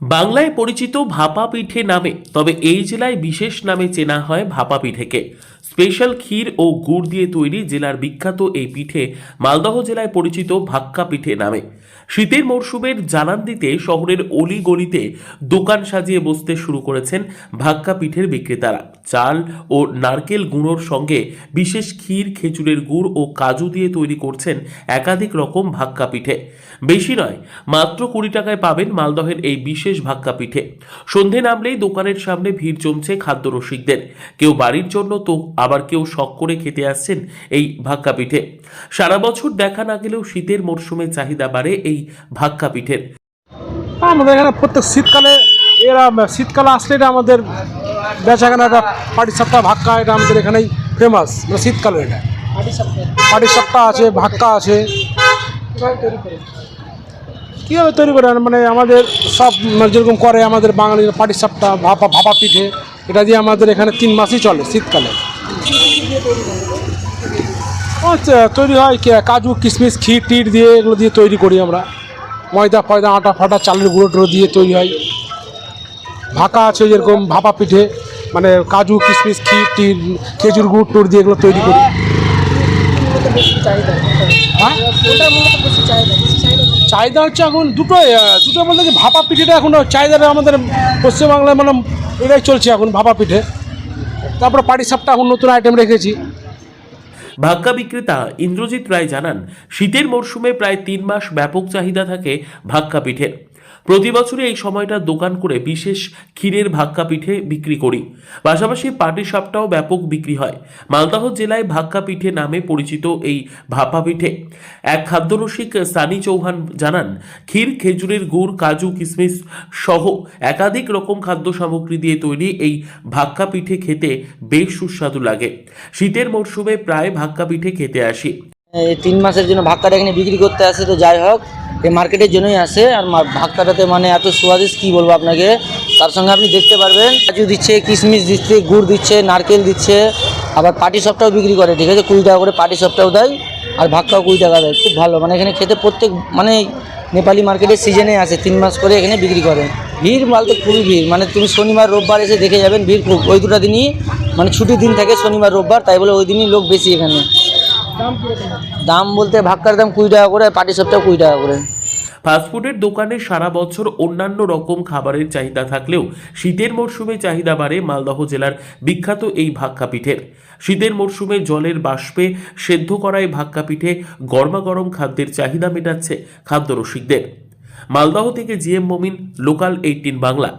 বাংলায় পরিচিত ভাপা পিঠে নামে, তবে এই জেলায় বিশেষ নামে চেনা হয় ভাপা পিঠেকে। স্পেশাল ক্ষীর ও গুড় দিয়ে তৈরি জেলার বিখ্যাত এই পিঠে মালদহ জেলায় পরিচিত ভাক্কা পিঠে নামে। শীতের মরশুমের জানান দিতে শহরের অলি গলিতে দোকান সাজিয়ে বসতে শুরু করেছেন ভাক্কা পিঠের বিক্রেতারা। চাল ও নারকেল গুঁড়োর সঙ্গে বিশেষ ক্ষীর, খেজুরের গুড় ও কাজু দিয়ে তৈরি করছেন একাধিক রকম ভাক্কা পিঠে। বেশি নয়, মাত্র কুড়ি টাকায় পাবেন মালদহের এই বিশেষ ভাক্কা পিঠে। সন্ধে নামলেই দোকানের সামনে ভিড় জমছে খাদ্য রসিকদের কেউ বাড়ির জন্য তো আবার কেউ শখ করে খেতে আসছেন এই ভাক্কা পিঠে। সারা বছর দেখা না গেলেও শীতের মরশুমে চাহিদা বাড়ে এই ভাক্কা পিঠের। আমাদের এখানে প্রত্যেক শীতকালে এরা, শীতকালে আসলে এটা আমাদের বেচাকেনা একটা পাটি সাপটা ভাক্কা, এটা আমাদের এখানেই ফেমাস মানে শীতকালে এটা। পাটি সাপটা আছে, ভাক্কা আছে। কীভাবে তৈরি করে মানে আমাদের সব মানে যেরকম করে আমাদের বাঙালি পাটি সাপটা ভাপা ভাপা পিঠে এটা দিয়ে আমাদের এখানে তিন মাসই চলে শীতকালে। আচ্ছা তৈরি হয় কি- কাজু কিশমিশ ক্ষীর টির দিয়ে এগুলো দিয়ে তৈরি করি আমরা। ময়দা ফয়দা আটা ফাটা চালের গুঁড়ো টুড়ো দিয়ে তৈরি হয়। ভাকা আছে যেরকম ভাপা পিঠে মানে কাজু কিশমিশ ক্ষীর টির খেজুর গুড় টুড় দিয়ে এগুলো তৈরি করি। হ্যাঁ? চাহিদা হচ্ছে এখন দুটোই দুটো বলতে কি ভাপা পিঠেটা এখন চাহিদাটা আমাদের পশ্চিমবাংলায় মানে এটাই চলছে এখন ভাপা পিঠে। তারপরে পাটি সাপটা এখন নতুন আইটেম রেখেছি। ভাগ্যা বিক্রেতা ইন্দ্রজিৎ রায় জানান, শীতের মরশুমে প্রায় তিন মাস ব্যাপক চাহিদা থাকে ভাক্কা পিঠের। প্রতি বছরই এই সময়টা দোকান করে বিশেষ ক্ষীরের ভাক্কা পিঠে বিক্রি করি। পাশাপাশি পাটি সাপটাও ব্যাপক বিক্রি হয়। মালদহ জেলায় ভাক্কা পিঠে নামে পরিচিত এই ভাপা পিঠে। এক খাদ্যরসিক সানি চৌহান জানান, ক্ষীর, খেজুরের গুড়, কাজু কিশমিশ সহ একাধিক রকম খাদ্য সামগ্রী দিয়ে তৈরি এই ভাক্কা পিঠে খেতে বেশ সুস্বাদু লাগে। শীতের মরশুমে প্রায় ভাক্কা পিঠে খেতে আসি। তিন মাসের জন্য ভাক্কাটা এখানে বিক্রি করতে আসে, তো যাই হোক এই মার্কেটের জন্যই আসে। আর ভাক্কাটাতে মানে এত সুয়াদিস কী বলব আপনাকে? তার সঙ্গে আপনি দেখতে পারবেন, কাজু দিচ্ছে, কিশমিশ দিচ্ছে, গুড় দিচ্ছে, নারকেল দিচ্ছে, আবার পাটি সবটাও বিক্রি করে, ঠিক আছে? কুড়ি টাকা করে পাটি সবটাও দেয়, আর ভাক্কাও কুড়ি টাকা দেয়, খুব ভালো। মানে এখানে খেতে প্রত্যেক মানে নেপালি মার্কেটের সিজনে আসে, তিন মাস করে এখানে বিক্রি করে। ভিড় বলতে খুবই ভিড় মানে তুমি শনিবার, রোববার এসে দেখে যাবেন, ভিড় খুব। ওই দুটো দিনই মানে ছুটির দিন থাকে শনিবার, রোববার, তাই বলে ওই দিনই লোক বেশি এখানে। দাম বলতে ভাক্কার দাম কুড়ি টাকা করে পাটি সবটাও কুড়ি টাকা করে। ফাস্টফুডের দোকানে সারা বছর অন্যান্য রকম খাবারের চাহিদা থাকলেও শীতের মরশুমে চাহিদা বাড়ে মালদহ জেলার বিখ্যাত এই ভাক্কা পিঠের। শীতের মরশুমে জলের বাষ্পে সেদ্ধ করা এই ভাক্কা পিঠে গরমাগরম খাদ্যের চাহিদা মেটাচ্ছে খাদ্য রসিকদের মালদহ থেকে জিএম মমিন লোকাল এইটিন বাংলা।